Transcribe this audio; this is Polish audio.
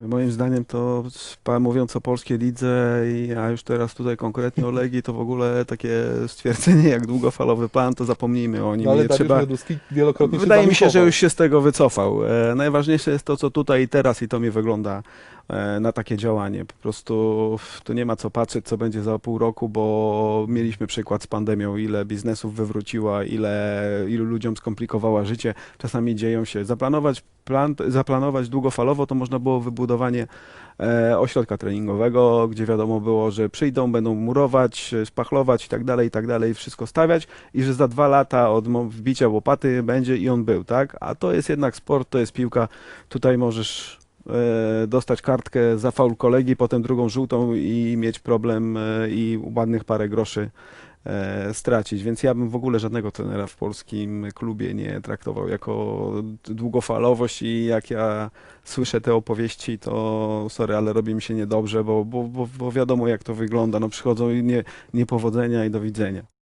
Moim zdaniem to, mówiąc o polskiej lidze, a już teraz tutaj konkretnie o Legii, to w ogóle takie stwierdzenie jak długofalowy plan, to zapomnijmy o nim. No ale Nie trzeba, wielokrotnie wydaje się mi się, że już się z tego wycofał. E, najważniejsze jest to, co tutaj i teraz i to mi wygląda e, na takie działanie. Po prostu tu nie ma co patrzeć, co będzie za pół roku, bo mieliśmy przykład z pandemią, ile biznesów wywróciła, ile, ilu ludziom skomplikowała życie. Czasami dzieją się. Zaplanować, plan, zaplanować długofalowo to można było wybudowanie e, ośrodka treningowego, gdzie wiadomo było, że przyjdą, będą murować, e, szpachlować i tak dalej, i tak dalej, wszystko stawiać i że za dwa lata od wbicia łopaty będzie i on był, tak? A to jest jednak sport, to jest piłka. Tutaj możesz e, dostać kartkę za faul kolegi, potem drugą żółtą i mieć problem i ładnych parę groszy stracić. Więc ja bym w ogóle żadnego trenera w polskim klubie nie traktował jako długofalowość i jak ja słyszę te opowieści, to sorry, ale robi mi się niedobrze, bo, bo, bo, bo wiadomo jak to wygląda. No przychodzą nie, niepowodzenia i do widzenia.